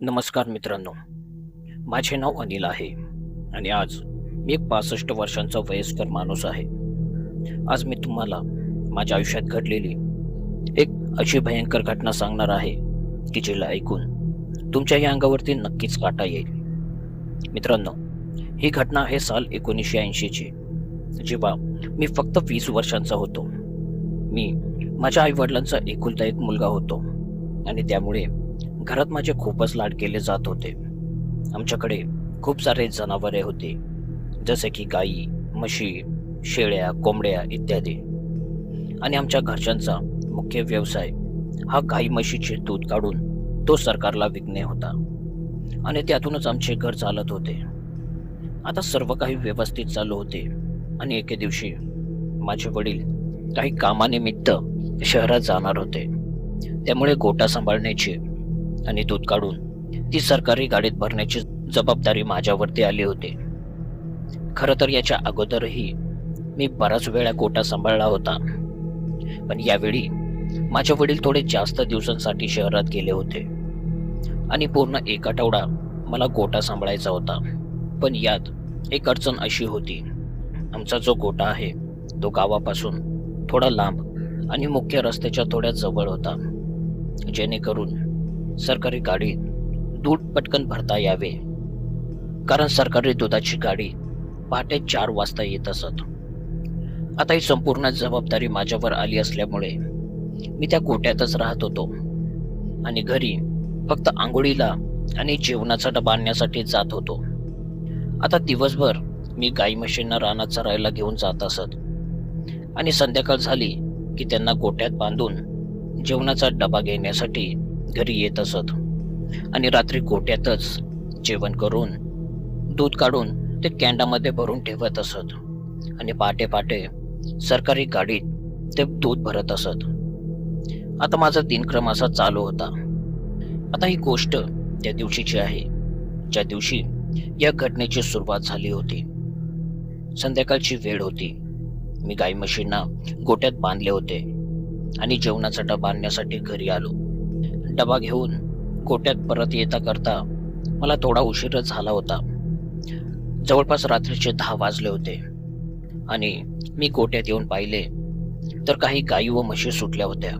नमस्कार मित्रांनो. माझे नाव अनिल आहे आणि आज मी एक पासष्ट वर्षांचा वयस्कर माणूस आहे. आज मी तुम्हाला माझ्या आयुष्यात घडलेली एक अशी भयंकर घटना सांगणार आहे की जिला ऐकून तुमच्याही अंगावरती नक्कीच काटा येईल. मित्रांनो ही घटना आहे साल एकोणीसशे ऐंशीची जेव्हा मी फक्त वीस वर्षांचा होतो. मी माझ्या आईवडिलांचा एकुलता एक मुलगा होतो आणि त्यामुळे घरात माझे खूपच लाड केले जात होते. आमच्याकडे खूप सारे जनावरे होते जसे की गायी म्हशी शेळ्या कोंबड्या इत्यादी. आणि आमच्या घरच्यांचा मुख्य व्यवसाय हा गाई म्हशीचे दूध काढून तो सरकारला विकणे होता. आणि त्यातूनच आमचे घर चालत होते. आता सर्व काही व्यवस्थित चालू होते आणि एके दिवशी माझे वडील काही कामानिमित्त शहरात जाणार होते. त्यामुळे गोटा सांभाळण्याची आणि दूध काढून ती सरकारी गाडीत भरण्याची जबाबदारी माझ्यावरती आली होती. खरं तर याच्या अगोदरही मी बराच वेळा गोटा सांभाळला होता. पण यावेळी माझे वडील थोडे जास्त दिवसांसाठी शहरात गेले होते. आणि पूर्ण एक आठवडा मला गोटा सांभाळायचा होता. पण यात एक अडचण अशी होती. आमचा जो गोटा आहे तो गावापासून थोडा लांब आणि मुख्य रस्त्याच्या थोड्या जवळ होता. जेणेकरून सरकारी गाडीत दूध पटकन भरता यावे. कारण सरकारी दुधाची गाडी पहाटे चार वाजता येत असत. आता ही संपूर्ण जबाबदारी माझ्यावर आली असल्यामुळे मी त्या गोट्यातच राहत होतो. आणि घरी फक्त आंघोळीला आणि जेवणाचा डबा आणण्यासाठी जात होतो. आता दिवसभर मी गाई म्हशींना रानात चरायला घेऊन जात असत. आणि संध्याकाळ झाली की त्यांना गोट्यात बांधून जेवणाचा डबा घेण्यासाठी घरी येत असत. आणि रात्री गोट्यातच जेवण करून दूध काढून ते कॅन्डामध्ये भरून ठेवत असत. आणि पाटे पाटे सरकारी गाडीत ते दूध भरत असत. आता माझा दिनक्रम असा चालू होता. आता ही गोष्ट त्या दिवशीची आहे. ज्या दिवशी या घटनेची सुरुवात झाली होती. संध्याकाळची वेळ होती. मी गाई म्हशींना गोट्यात बांधले होते. आणि जेवणाचा डबा आणण्यासाठी घरी आलो. डबा घेऊन गोट्यात परत येता करता मला थोडा उशीरच झाला होता. जवळपास रात्रीचे दहा वाजले होते आणि मी गोट्यात येऊन पाहिले तर काही गायी व म्हशी सुटल्या होत्या.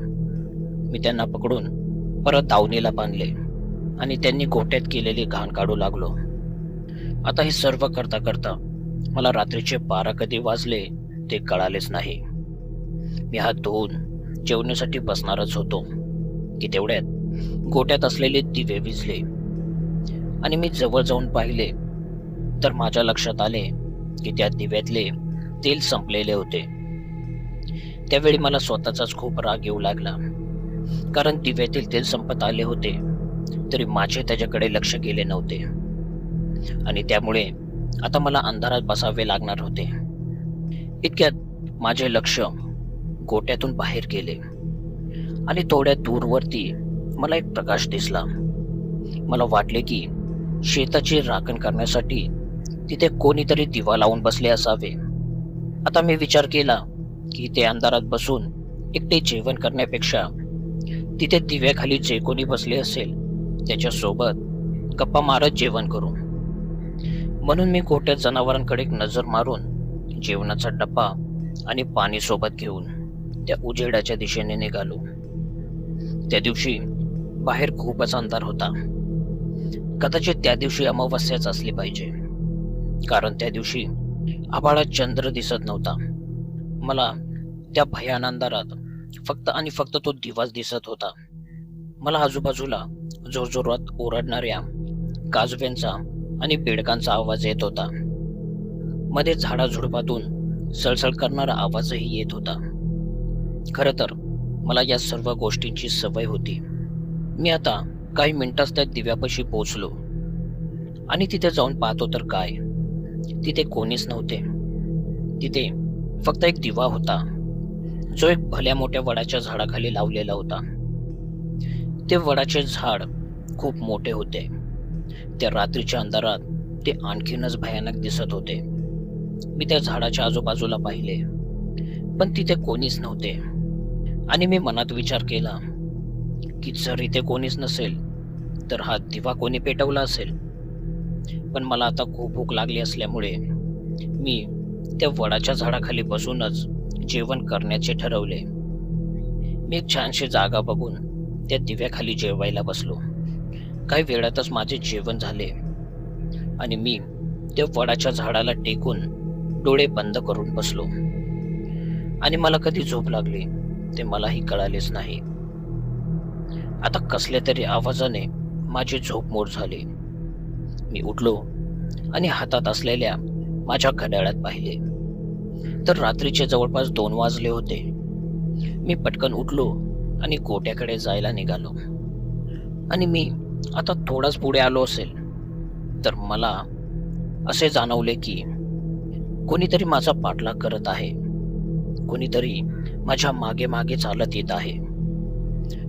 मी त्यांना पकडून परत दावणीला बांधले आणि त्यांनी गोट्यात केलेली घाण काढू लागलो. आता हे सर्व करता करता मला रात्रीचे बारा कधी वाजले ते कळालेच नाही. मी हात धुवून जेवण्यासाठी बसणारच होतो. की तेवढ्यात गोट्यात असलेले दिवे विजले आणि मी जवळ जाऊन पाहिले तर माझ्या लक्षात आले की त्या दिव्यातले तेल संपलेले होते. त्यावेळी मला स्वतःचाच खूप राग येऊ लागला. कारण दिव्यातील तेल संपत आले होते तरी माझे त्याच्याकडे लक्ष गेले नव्हते. आणि त्यामुळे आता मला अंधारात बसावे लागणार होते. इतक्यात माझे लक्ष गोट्यातून बाहेर गेले. आणि थोड्या दूरवरती मला एक प्रकाश दिसला. मला वाटले की शेताची राखण करण्यासाठी तिथे कोणीतरी दिवा लावून बसले असावे. आता मी विचार केला की ते अंधारात बसून एकटे जेवण करण्यापेक्षा तिथे दिव्याखाली जे कोणी बसले असेल त्याच्यासोबत गप्पा मारत जेवण करू. म्हणून मी गोट्यात जनावरांकडे एक नजर मारून जेवणाचा डब्बा आणि पाणी सोबत घेऊन त्या उजेडाच्या दिशेने निघालो. त्या दिवशी बाहेर खूपच अंधार होता. कदाचित त्या दिवशी अमावस्याच असली पाहिजे. कारण त्या दिवशी आभाळात चंद्र दिसत नव्हता. मला त्या भयान अंधारात फक्त आणि फक्त तो दिवाच दिसत होता. मला आजूबाजूला जोरजोरात ओरडणाऱ्या काजव्यांचा आणि बेडकांचा आवाज येत होता. मध्ये झाडाझुडपातून सळसळ करणारा आवाजही येत होता. खर तर मला या सर्व गोष्टींची सवय होती. मी आता काही मिनिटात त्या दिव्यापाशी पोचलो आणि तिथे जाऊन पाहतो तर काय? तिथे कोणीच नव्हते. तिथे फक्त एक दिवा होता. जो एक भल्या मोठ्या वडाच्या झाडाखाली लावलेला होता. ते वडाचे झाड खूप मोठे होते. त्या रात्रीच्या अंधारात ते आणखीनच भयानक दिसत होते. मी त्या झाडाच्या आजूबाजूला पाहिले. पण तिथे कोणीच नव्हते. आणि मी मनात विचार केला की जर इथे कोणीच नसेल तर हा दिवा कोणी पेटवला असेल. पण मला आता खूप भूक लागली असल्यामुळे मी त्या वडाच्या झाडाखाली बसूनच जेवण करण्याचे ठरवले. मी एक छानशी जागा बघून त्या दिव्याखाली जेवायला बसलो. काही वेळातच माझे जेवण झाले आणि मी त्या वडाच्या झाडाला टेकून डोळे बंद करून बसलो. आणि मला कधी झोप लागली ते मलाही कळालेच नाही. आता कसल्या तरी आवाजाने माझी झोप मोड झाली. मी उठलो आणि हातात असलेल्या माझ्या घड्याळात पाहिले. तर रात्रीचे जवळपास दोन वाजले होते. मी पटकन उठलो आणि गोट्याकडे जायला निघालो. आणि मी आता थोडाच पुढे आलो असेल. तर मला असे जाणवले की कोणीतरी माझा पाठलाग करत आहे. कोणीतरी माझ्या मागे मागे चालत येत आहे.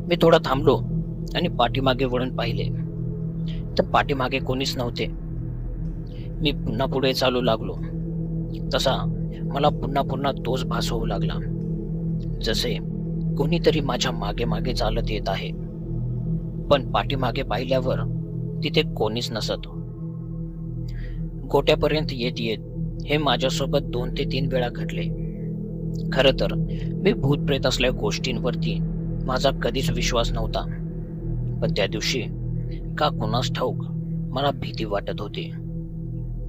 मी थोडा थांबलो आणि पाठीमागे वळून पाहिले. तर पाठीमागे कोणीच नव्हते. मी पुन्हा पुढे चालू लागलो. तसा मला पुन्हा पुन्हा तोच भास होऊ लागला. जसे कोणीतरी माझ्या मागे मागे चालत येत आहे. पण पाठीमागे पाहिल्यावर तिथे कोणीच नसत. गोट्यापर्यंत येत येत हे माझ्यासोबत दोन ते तीन वेळा घडले. खर तर मी भूतप्रेत असल्या गोष्टींवरती माझा कधीच विश्वास नव्हता. पण त्या दिवशी का कुणास ठाऊक मला भीती वाटत होती.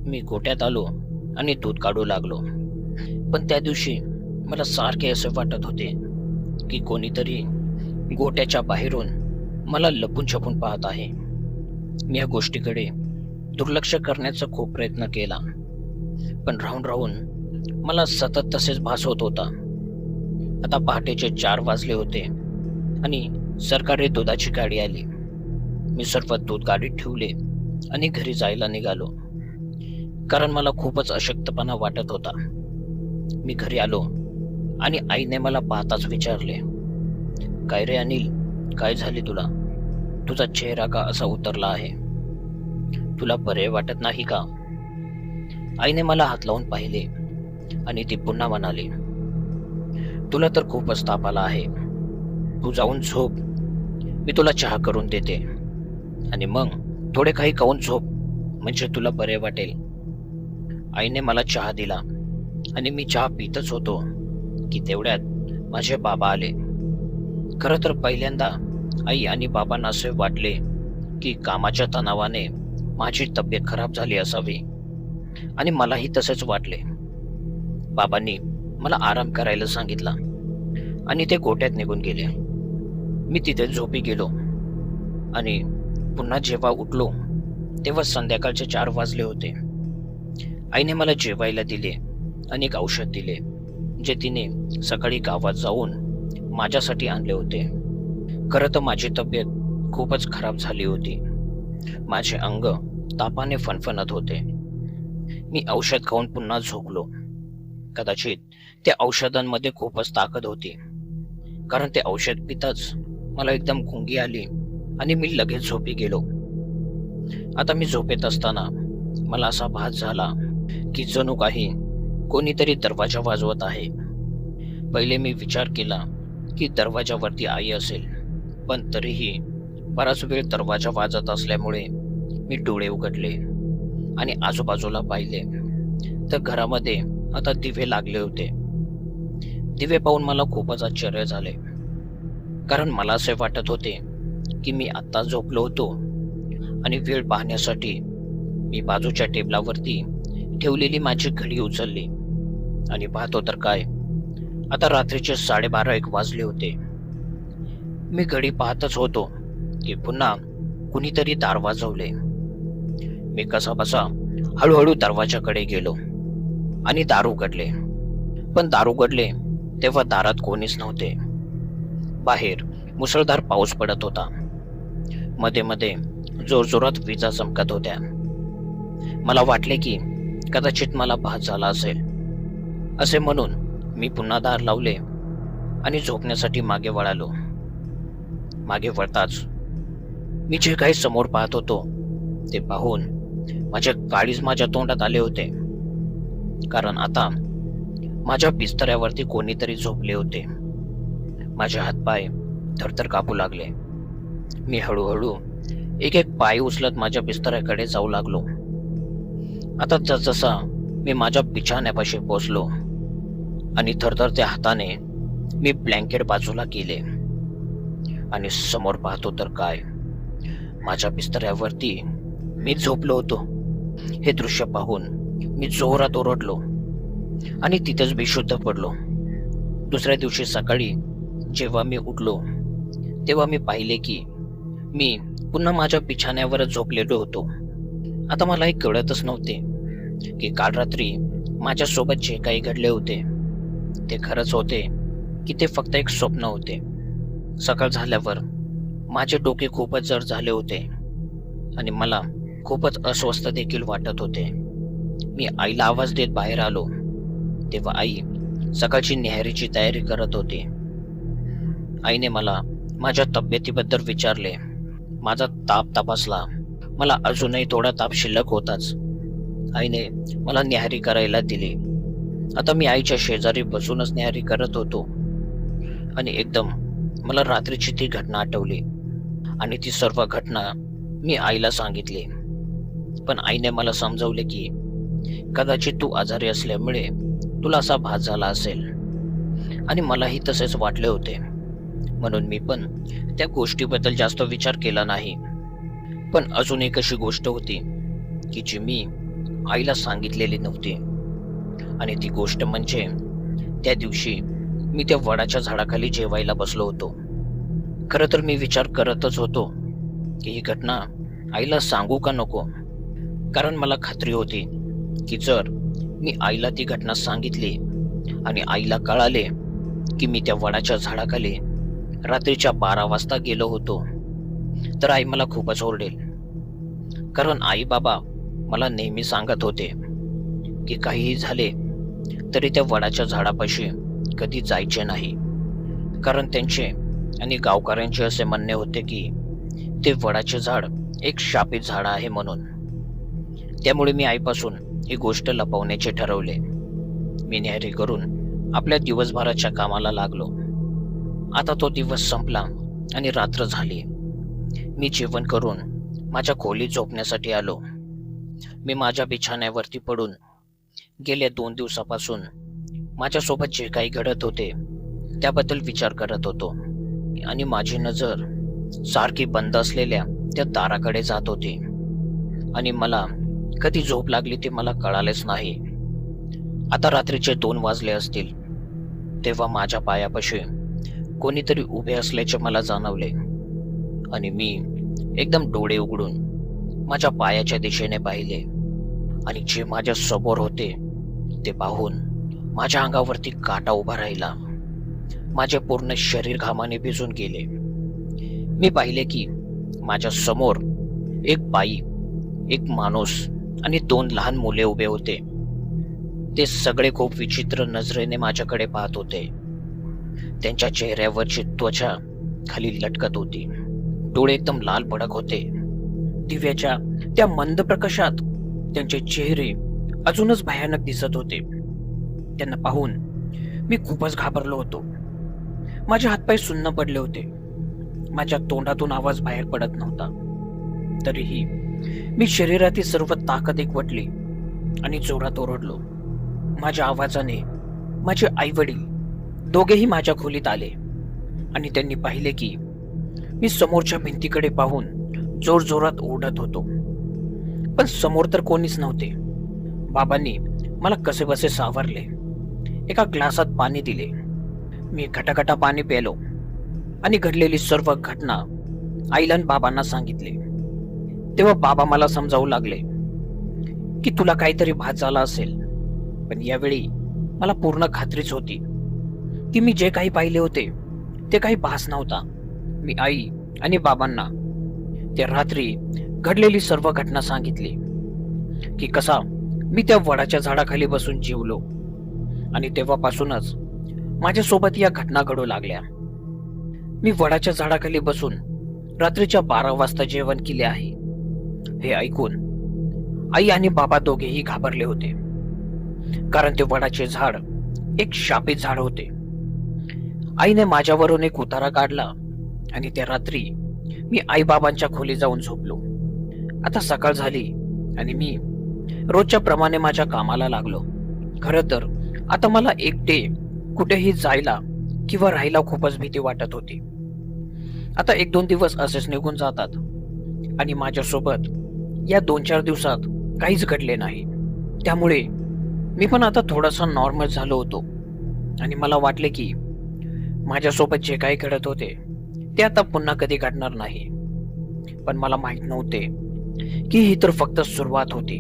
मी गोट्यात आलो आणि दूध काढू लागलो. पण त्या दिवशी मला सारखे असे वाटत होते की कोणीतरी गोट्याच्या बाहेरून मला लपून छपून पाहत आहे. मी या गोष्टीकडे दुर्लक्ष करण्याचा खूप प्रयत्न केला. पण राहून राहून मला सतत तसेच भास होत होता. आता पहाटेचे चार वाजले होते. आणि सरकारी दुधाची गाडी आली. मी सर्व दूध गाडीत ठेवले आणि घरी जायला निघालो. कारण मला खूपच अशक्तपणा वाटत होता. मी घरी आलो आणि आईने मला पाहताच विचारले काय रे अनिल काय झाले तुला? तुझा चेहरा का असा उतरला आहे? तुला बरे वाटत नाही का? आईने मला हात लावून पाहिले आणि ती पुन्हा म्हणाली तुला तर खूपच ताप आला आहे. तू जाऊन झोप. मी तुला चहा करून देते. आणि मग थोडे काही खाऊन झोप. म्हणजे तुला बरे वाटेल. आईने मला चहा दिला. आणि मी चहा पितच होतो. की तेवढ्यात माझे बाबा आले. खरं तर पहिल्यांदा आई आणि बाबांना असे वाटले की कामाच्या तणावाने माझी तब्येत खराब झाली असावी. आणि मलाही तसेच वाटले. बाबांनी मला आराम करायला सांगितला. आणि ते गोट्यात निघून गेले. मी तिथे झोपी गेलो. आणि पुन्हा जेव्हा उठलो तेव्हा संध्याकाळचे चार वाजले होते. आईने मला जेवायला दिले आणि एक औषध दिले जे तिने सकाळी गावात जाऊन माझ्यासाठी आणले होते. खरं तर माझी तब्येत खूपच खराब झाली होती. माझे अंग तापाने फणफणत होते. मी औषध खाऊन पुन्हा झोपलो. कदाचित त्या औषधांमध्ये खूपच ताकद होती. कारण ते औषध पिताच मला एकदम गुंगी आली आणि मी लगेच झोपी गेलो. आता मी झोपेत असताना मला असा भास झाला की जणू काही कोणीतरी दरवाजा वाजवत आहे. पहिले मी विचार केला की दरवाजावरती आई असेल पण तरीही बराच वेळ दरवाजा वाजत असल्यामुळे मी डोळे उघडले आणि आजूबाजूला पाहिले तर घरामध्ये आता दिवे लागले होते. दिवे पाहून मला खूपच आश्चर्य झाले. कारण मला असे वाटत होते की मी आत्ता झोपलो होतो. आणि वेळ पाहण्यासाठी मी बाजूच्या टेबलावरती ठेवलेली माझी घडी उचलली. आणि पाहतो तर काय? आता रात्रीचे साडेबारा एक वाजले होते. मी घडी पाहतच होतो की पुन्हा कुणीतरी दार वाजवले मी कसा बसा हळूहळू दरवाजाकडे गेलो आणि दार उघडले. पण दार उघडले तेव्हा दारात कोणीच नव्हते. बाहेर मुसळधार पाऊस पडत होता. मध्ये मध्ये जोरजोरात विजा चमकत होत्या. मला वाटले की कदाचित मला भात झाला असेल. असे म्हणून मी पुन्हा दार लावले आणि झोपण्यासाठी मागे वळालो. मागे वळताच मी जे काही समोर पाहत होतो ते पाहून माझ्या काळीच माझ्या तोंडात आले होते. कारण आता माझ्या बिस्तऱ्यावरती कोणीतरी झोपले होते. माझे हातपाय थरथर कापू लागले. मी हळूहळू एक एक पाय उचलत माझ्या बिस्तऱ्याकडे जाऊ लागलो. आता जसजसा मी माझ्या बिछाण्यापाशी पोचलो आणि थरथरत्या हाताने मी ब्लँकेट बाजूला केले. आणि समोर पाहतो तर काय? माझ्या बिस्तऱ्यावरती मी झोपलो होतो. हे दृश्य पाहून मी जोरात ओरडलो आणि तिथेच बेशुद्ध पडलो. दुसऱ्या दिवशी सकाळी जेव्हा मी उठलो तेव्हा मी पाहिले की मी पुन्हा माझ्या बिछाण्यावर झोपलेलो होतो. आता मला हे कळतच नव्हते की काल रात्री माझ्यासोबत जे काही घडले होते ते खरंच होते की ते फक्त एक स्वप्न होते. सकाळ झाल्यावर माझे डोके खूपच जड झाले होते आणि मला खूपच अस्वस्थ देखील वाटत होते. मी आईला आवाज देत बाहेर आलो तेव्हा आई सकाळची न्याहारीची तयारी करत होती. आईने मला माझ्या तब्येतीबद्दल विचारले. माझा ताप तपासला. मला अजूनही थोडा ताप शिल्लक होताच. आईने मला न्याहारी करायला दिली. आता मी आईच्या शेजारी बसूनच न्याहारी करत होतो. आणि एकदम मला रात्रीची ती घटना आठवली. आणि ती सर्व घटना मी आईला सांगितली. पण आईने मला समजवले की कदाचित तू आजारी असल्यामुळे तुला असा भास झाला असेल. आणि मलाही तसेच वाटले होते. म्हणून मी पण त्या गोष्टीबद्दल जास्त विचार केला नाही. पण अजून एक अशी गोष्ट होती की जी मी आईला सांगितलेली नव्हती. आणि ती गोष्ट म्हणजे त्या दिवशी मी त्या वडाच्या झाडाखाली जेवायला बसलो होतो. खरं तर मी विचार करतच होतो की ही घटना आईला सांगू का नको? कारण मला खात्री होती की जर मी आईला ती घटना सांगितली आणि आईला कळाले की मी त्या वडाच्या झाडाखाली रात्रीच्या बारा वाजता गेलो होतो. तर आई मला खूपच ओरडेल. कारण आई बाबा मला नेहमी सांगत होते की काहीही झाले तरी त्या वडाच्या झाडापाशी कधी जायचे नाही. कारण त्यांचे आणि गावकऱ्यांचे असे म्हणणे होते की ते वडाचे झाड एक शापित झाड आहे म्हणून. त्यामुळे मी आईपासून ही गोष्ट लपवण्याचे ठरवले. मी नेहरी करून आपल्या दिवसभराच्या कामाला लागलो. आता तो दिवस संपला आणि रात्र झाली. मी जेवण करून माझ्या खोलीत झोपण्यासाठी आलो. मी माझ्या बिछाण्यावरती पडून गेल्या दोन दिवसापासून माझ्यासोबत जे काही घडत होते त्याबद्दल विचार करत होतो आणि माझी नजर सारखी बंद असलेल्या त्या दाराकडे जात होती. आणि मला कधी झोप लागली ते मला कळालेच नाही. आता रात्रीचे दोन वाजले असतील तेव्हा माझ्या पायापाशी कोणीतरी उभे असल्याचे मला जाणवले. आणि मी एकदम डोळे उघडून माझ्या पायाच्या दिशेने पाहिले. आणि जे माझ्यासमोर होते ते पाहून माझ्या अंगावरती काटा उभा राहिला. माझे पूर्ण शरीर घामाने भिजून गेले. मी पाहिले की माझ्यासमोर एक बाई एक माणूस आणि दोन लहान मुले उभे होते. ते सगळे खूप विचित्र नजरेने माझ्याकडे पाहत होते. त्यांच्या चेहऱ्यावरची त्वचा खाली लटकत होती. डोळे एकदम लाल भडक होते. दिव्याच्या त्या मंद प्रकाशात त्यांचे चेहरे अजूनच भयानक दिसत होते. त्यांना पाहून मी खूपच घाबरलो होतो. माझे हातपाय सुन्न पडले होते. माझ्या तोंडातून आवाज बाहेर पडत नव्हता. तरीही मी शरीरातील सर्व ताकद एकवटली आणि जोरात ओरडलो. माझ्या आवाजाने माझे आई वडील दोघेही माझ्या खोलीत आले. आणि त्यांनी पाहिले की मी समोरच्या भिंतीकडे पाहून जोर जोरात ओरडत होतो. पण समोर तर कोणीच नव्हते. बाबांनी मला कसे बसे सावरले. एका ग्लासात पाणी दिले. मी घटाघटा पाणी प्यालो आणि घडलेली सर्व घटना आईला बाबांना सांगितले. तेव्हा बाबा मला समजावू लागले की तुला काहीतरी भात झाला असेल पण यावेळी मला पूर्ण खात्रीच होती. की मी जे काही पाहिले होते ते काही भास नव्हता. मी आई आणि बाबांना त्या रात्री घडलेली सर्व घटना सांगितली की कसा मी त्या वडाच्या झाडाखाली बसून जीवलो आणि तेव्हापासूनच माझ्यासोबत या घटना घडू लागल्या. मी वडाच्या झाडाखाली बसून रात्रीच्या बारा वाजता जेवण केले आहे. हे ऐकून आई आणि बाबा दोघेही घाबरले होते कारण ते वडाचे झाड एक शापित झाड होते. आईने माझ्यावरून एक उतारा काढला आणि त्या रात्री मी आईबाबांच्या खोली जाऊन झोपलो. आता सकाळ झाली आणि मी रोजच्या प्रमाणे माझ्या कामाला लागलो. खर तर आता मला एकटे कुठेही जायला किंवा राहायला खूपच भीती वाटत होती. आता एक दोन दिवस असेच निघून जातात आणि माझ्यासोबत या दोन चार दिवसात काहीच घडले नाही. त्यामुळे मी पण आता थोडासा नॉर्मल झालो होतो आणि मला वाटले की माझ्यासोबत जे काही घडत होते ते आता पुन्हा कधी घडणार नाही. पण मला माहीत नव्हते की ही तर फक्त सुरुवात होती.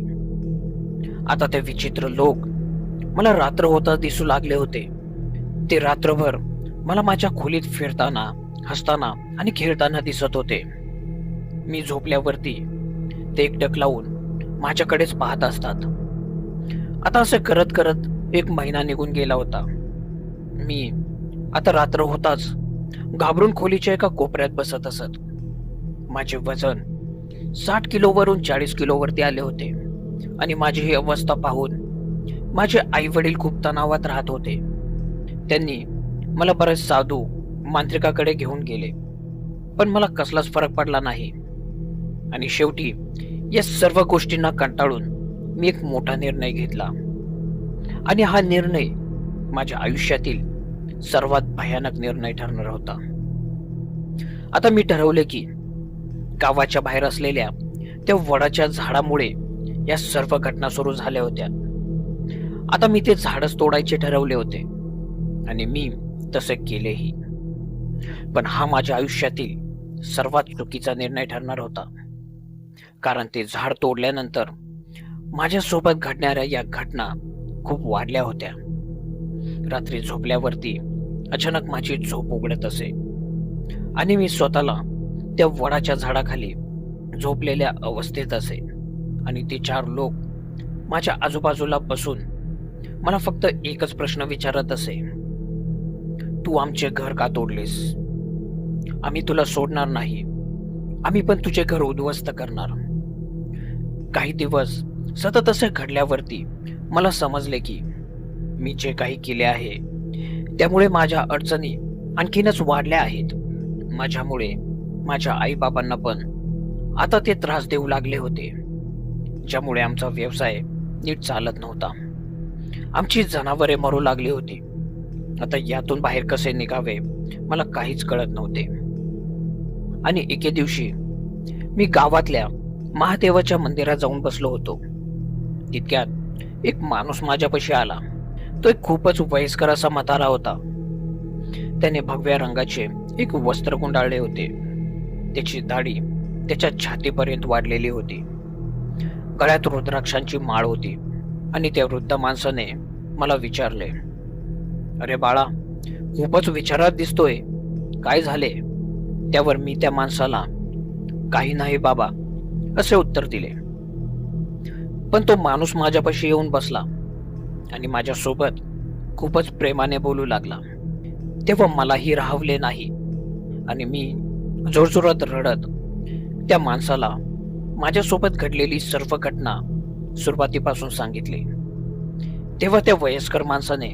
आता ते विचित्र लोक मला रात्र होता दिसू लागले होते. ते रात्रभर मला माझ्या खोलीत फिरताना हसताना आणि खेळताना दिसत होते. मी झोपल्यावरती ते एक डक लावून माझ्याकडेच पाहत असतात. आता असं करत करत एक महिना निघून गेला होता. मी आता रात्र होताच. घाबरून खोलीच्या एका कोपऱ्यात बसत असत. माझे वजन साठ किलोवरून चाळीस किलोवरती आले होते. आणि माझी ही अवस्था पाहून माझे आई वडील खूप तणावात राहत होते. त्यांनी मला बरेच साधू मांत्रिकाकडे घेऊन गेले. पण मला कसलाच फरक पडला नाही. आणि शेवटी या सर्व गोष्टींना कंटाळून मी एक मोठा निर्णय घेतला. आणि हा निर्णय माझ्या आयुष्यातील सर्वात भयानक निर्णय ठरणार होता. आता मी ठरवले की गावाच्या बाहेर असलेल्या त्या वडाच्या झाडामुळे या सर्व घटना सुरू झाल्या होत्या. आता मी ते झाडच तोडायचे ठरवले होते आणि मी तसे केलेही. पण हा माझ्या आयुष्यातील सर्वात चुकीचा निर्णय ठरणार होता. कारण ते झाड तोडल्यानंतर माझ्यासोबत घडणाऱ्या या घटना खूप वाढल्या होत्या. रात्री झोपल्यावरती अचानक माझी झोप उघडत असे. आणि मी स्वतःला त्या वडाच्या झाडाखाली झोपलेल्या अवस्थेत असे. आणि ते चार लोक माझ्या आजूबाजूला बसून मला फक्त एकच प्रश्न विचारत असे. तू आमचे घर का तोडलेस? आम्ही तुला सोडणार नाही. आम्ही पण तुझे घर उद्ध्वस्त करणार. काही दिवस सतत असे घडल्यावरती मला समजले की मी जे काही केले आहे त्यामुळे माझ्या अडचणी आणखीनच वाढल्या आहेत. माझ्यामुळे माझ्या आईबाबांना पण आता ते त्रास देऊ लागले होते. ज्यामुळे आमचा व्यवसाय नीट चालत नव्हता. आमची जनावरे मरू लागली होती. आता यातून बाहेर कसे निघावे मला काहीच कळत नव्हते. आणि एके दिवशी मी गावातल्या महादेवाच्या मंदिरात जाऊन बसलो होतो. तितक्यात एक माणूस माझ्यापाशी आला. तो एक खूपच वयस्कर असा म्हातारा होता. त्याने भगव्या रंगाचे एक वस्त्र गुंडाळले होते. त्याची दाढी त्याच्या छातीपर्यंत वाढलेली होती. गळ्यात रुद्राक्षांची माळ होती आणि त्या वृद्ध माणसाने मला विचारले अरे बाळा खूपच विचारात दिसतोय. काय झाले? त्यावर मी त्या माणसाला काही नाही बाबा असे उत्तर दिले. पण तो माणूस माझ्यापाशी येऊन बसला. आणि माझ्यासोबत खूपच प्रेमाने बोलू लागला. तेव्हा मलाही राहवले नाही. आणि मी जोरजोरात रडत त्या माणसाला माझ्यासोबत घडलेली सर्व घटना सुरुवातीपासून सांगितली. तेव्हा त्या वयस्कर माणसाने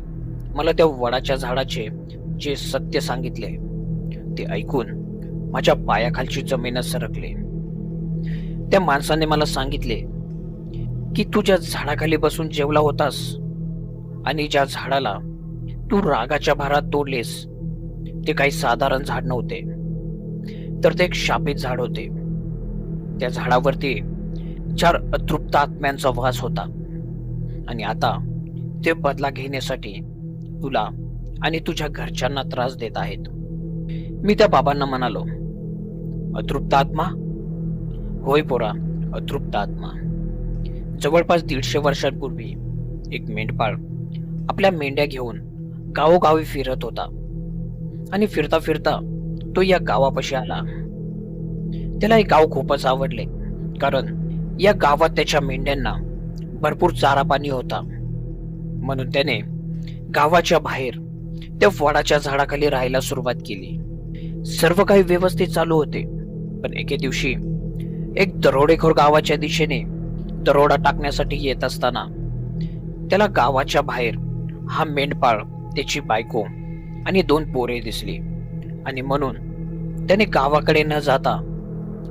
मला त्या वडाच्या झाडाचे जे सत्य सांगितले ते ऐकून माझ्या पायाखालची जमीनच सरकले. त्या माणसाने मला सांगितले की तू ज्या झाडाखाली बसून जेवला होतास आणि ज्या झाडाला तू रागाच्या भारात तोडलेस ते काही साधारण झाड नव्हते तर ते एक शापित झाड होते. त्या झाडावरती चार अतृप्त आत्म्यांचा वास होता. आणि आता ते बदला घेण्यासाठी तुला आणि तुझ्या घरच्यांना त्रास देत आहेत. मी त्या बाबांना म्हणालो अतृप्त आत्मा? होय पोरा अतृप्त आत्मा. जवळपास दीडशे वर्षांपूर्वी एक मेंढपाळ आपल्या मेंढ्या घेऊन गावोगावी फिरत होता. आणि फिरता फिरता तो या गावापाशी आला. त्याला हे गाव खूपच आवडले. कारण या गावात त्याच्या मेंढ्यांना भरपूर चारा पाणी होता. म्हणून त्याने गावाच्या बाहेर त्या वडाच्या झाडाखाली राहायला सुरुवात केली. सर्व काही व्यवस्थित चालू होते. पण एके दिवशी एक दरोडेखोर गावाच्या दिशेने दरोडा टाकण्यासाठी येत असताना त्याला गावाच्या बाहेर हा मेंढपाळ त्याची बायको आणि दोन पोरे दिसली. आणि म्हणून त्याने गावाकडे न जाता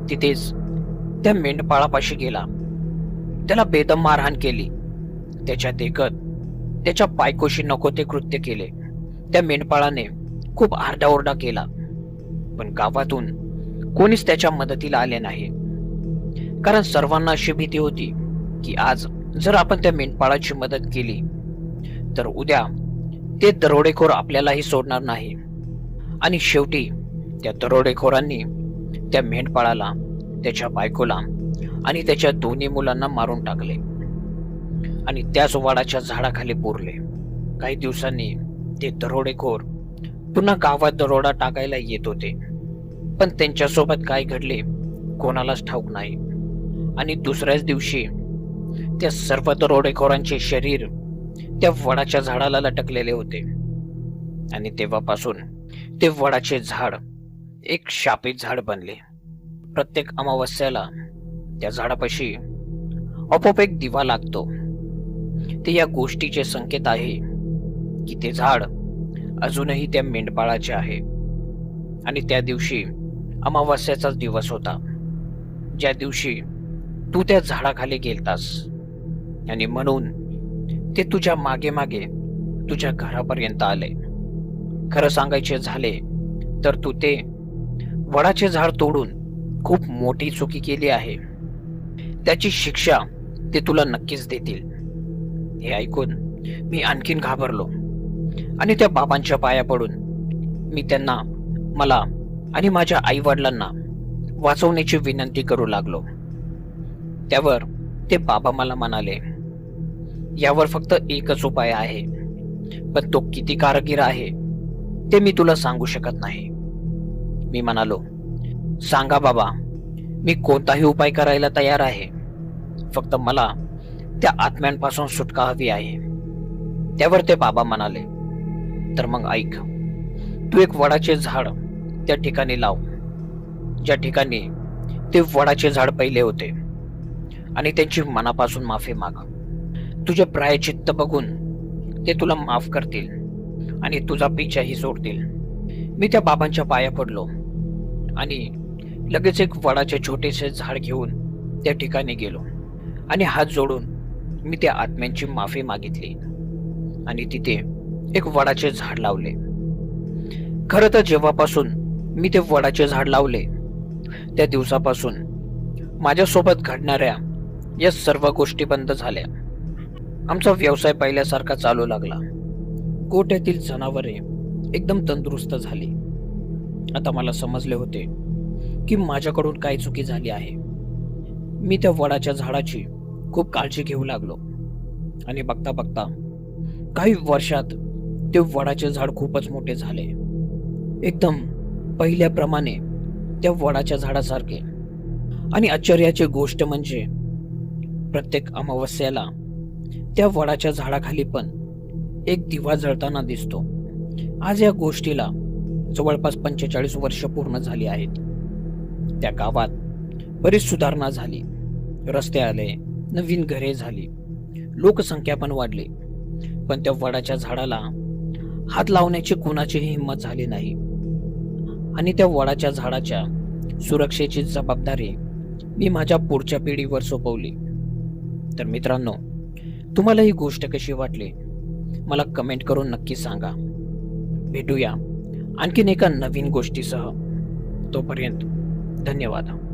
तिथेच त्या मेंढपाळापाशी गेला. त्याला बेदम मारहाण केली. त्याच्या देखत त्याच्या बायकोशी नको ते कृत्य केले. त्या मेंढपाळाने खूप आरडाओरडा केला. पण गावातून कोणीच त्याच्या मदतीला आले नाही. कारण सर्वांना अशी भीती होती की आज जर आपण त्या मेंढपाळाची मदत केली तर उद्या ते दरोडेखोर आपल्यालाही सोडणार नाही. आणि शेवटी त्या दरोडेखोरांनी त्या मेंढपाळाला त्याच्या बायकोला आणि त्याच्या दोन्ही मुलांना मारून टाकले. आणि त्याच वाडाच्या झाडाखाली पुरले. काही दिवसांनी ते दरोडेखोर पुन्हा गावात दरोडा टाकायला येत होते. पण त्यांच्यासोबत काय घडले कोणालाच ठाऊक नाही. आणि दुसऱ्याच दिवशी त्या सर्व दरोडेखोरांचे शरीर त्या वडाच्या झाडाला लटकलेले होते. आणि तेव्हापासून ते वडाचे झाड एक शापित झाड बनले. प्रत्येक अमावस्याला त्या झाडापाशी आपोआप एक दिवा लागतो. ते या गोष्टीचे संकेत आहे की ते झाड अजूनही त्या मेंढपाळाचे आहे. आणि त्या दिवशी अमावस्याचाच दिवस होता. ज्या दिवशी तू त्या झाडाखाली गेलतास. आणि म्हणून ते तुझ्या मागे मागे तुझ्या घरापर्यंत आले. खरं सांगायचे झाले तर तू ते वडाचे झाड तोडून खूप मोठी चुकी केली आहे. त्याची शिक्षा ते तुला नक्कीच देतील. हे ऐकून मी आणखीन घाबरलो आणि त्या बाबांच्या पाया पडून मी त्यांना मला आणि माझ्या आई वडिलांना वाचवण्याची विनंती करू लागलो. त्यावर ते बाबा मला म्हणाले यावर फक्त एकच उपाय आहे. पण तो किती कारगीर आहे ते मी तुला सांगू शकत नाही. मी म्हणालो सांगा बाबा मी कोणताही उपाय करायला तयार आहे? फक्त मला त्या आत्म्यांपासून सुटका हवी आहे. त्यावर ते बाबा म्हणाले तर मग ऐक तू एक वडाचे झाड त्या ठिकाणी लाव. ज्या ठिकाणी ते वडाचे झाड पहिले होते. आणि त्यांची मनापासून माफी माग. तुझे प्रायचित्त बघून ते तुला माफ करतील आणि तुझा पिछाही सोडतील. मी त्या बाबांच्या पाया पडलो आणि लगेच एक वडाचे छोटेसे झाड घेऊन त्या ठिकाणी गेलो आणि हात जोडून मी त्या आत्म्यांची माफी मागितली आणि तिथे एक वडाचे झाड लावले. खरं तर जेव्हापासून मी ते वडाचे झाड लावले त्या दिवसापासून माझ्यासोबत घडणाऱ्या या सर्व गोष्टी बंद झाल्या. आमचा व्यवसाय पहिल्यासारखा चालू लागला. गोठ्यातील जनावरे एकदम तंदुरुस्त झाली. आता मला समजले होते की माझ्याकडून काय चुकी झाली आहे. मी त्या वडाच्या झाडाची खूप काळजी घेऊ लागलो. आणि बघता बघता काही वर्षात ते वडाचे झाड खूपच मोठे झाले. एकदम पहिल्याप्रमाणे त्या वडाच्या झाडासारखे. आणि आश्चर्याची गोष्ट म्हणजे प्रत्येक अमावस्याला त्या वडाच्या झाडाखाली पण एक दिवा जळताना दिसतो. आज या गोष्टीला जवळपास पंचेचाळीस वर्ष पूर्ण झाली आहेत. त्या गावात बरीच सुधारणा झाली. रस्ते आले नवीन घरे झाली लोकसंख्या पण वाढली. पण त्या वडाच्या झाडाला हात लावण्याची कुणाचीही हिंमत झाली नाही. आणि त्या वडाच्या झाडाच्या सुरक्षेची जबाबदारी मी माझ्या पुढच्या पिढीवर सोपवली. तर मित्रांनो तुम्हाला ही गोष्ट कशी वाटली? मला कमेंट करून नक्की सांगा. भेटूया आणखीन एका नवीन गोष्टीसह. तोपर्यंत धन्यवाद.